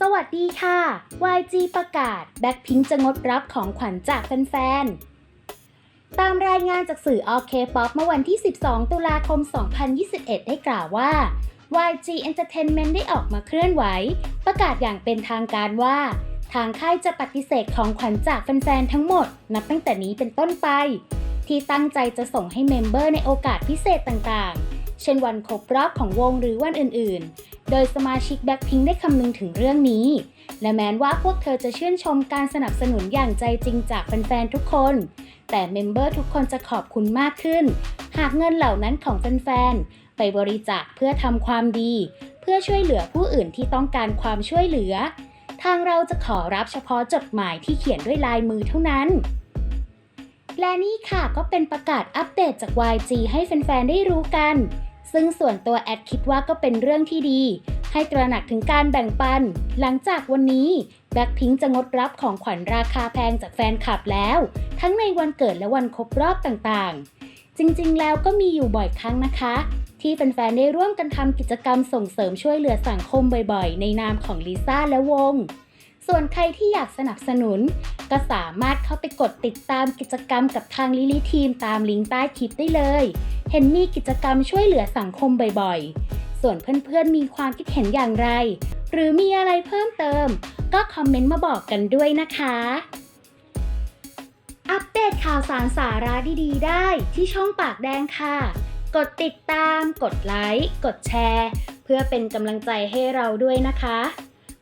สวัสดีค่ะ YG ประกาศแบ็คพิงจะงดรับของขวัญจากแฟนๆ ตามรายงานจากสื่อ OK Pop เมื่อวันที่ 12 ตุลาคม 2021 ได้กล่าวว่า YG Entertainment ได้ออกมาเคลื่อนไหว ประกาศอย่างเป็นทางการว่า ทางค่ายจะปฏิเสธของขวัญจากแฟนๆ ทั้งหมด นับตั้งแต่นี้เป็นต้นไป ที่ตั้งใจจะส่งให้เมมเบอร์ในโอกาสพิเศษต่างๆ เช่นวันครบรอบของวงหรือวันอื่นๆ โดยสมาชิกแบ็คพิงได้คำนึงถึงเรื่องนี้ และแม้ว่าพวกเธอจะชื่นชมการสนับสนุนอย่างใจจริงจากแฟนๆทุกคน แต่เมมเบอร์ทุกคนจะขอบคุณมากขึ้น หากเงินเหล่านั้นของแฟนๆไปบริจาคเพื่อทำความดี เพื่อช่วยเหลือผู้อื่นที่ต้องการความช่วยเหลือ ทางเราจะขอรับเฉพาะจดหมายที่เขียนด้วยลายมือเท่านั้น และนี่ค่ะก็เป็นประกาศอัปเดตจาก YG ให้แฟนๆ ได้รู้กัน ซึ่งส่วนตัวแอดคิดว่าก็เป็นเรื่องที่ดี ให้ตระหนักถึงการแบ่งปัน หลังจากวันนี้แบ็คพิงจะงดรับของขวัญราคาแพงจากแฟนคลับแล้ว ทั้งในวันเกิดและวันครบรอบต่างๆ จริงๆ แล้วก็มีอยู่บ่อยครั้งนะคะ ที่แฟนๆ ได้ร่วมกันทำกิจกรรมส่งเสริมช่วยเหลือสังคมบ่อยๆ ในนามของลิซ่าและวง ส่วนใครที่อยากสนับสนุน ก็สามารถเข้าไปกดติดตามกิจกรรมกับทางลิลิทีมตามลิงก์ใต้คลิปได้เลย เห็นมีกิจกรรมช่วยเหลือสังคมบ่อยๆ ส่วนเพื่อนๆมีความคิดเห็นอย่างไร หรือมีอะไรเพิ่มเติม ก็คอมเมนต์มาบอกกันด้วยนะคะ อัปเดตข่าวสารสาระดีๆ ได้ที่ช่องปากแดงค่ะ กดติดตาม กดไลค์ กดแชร์ เพื่อเป็นกำลังใจให้เราด้วยนะคะ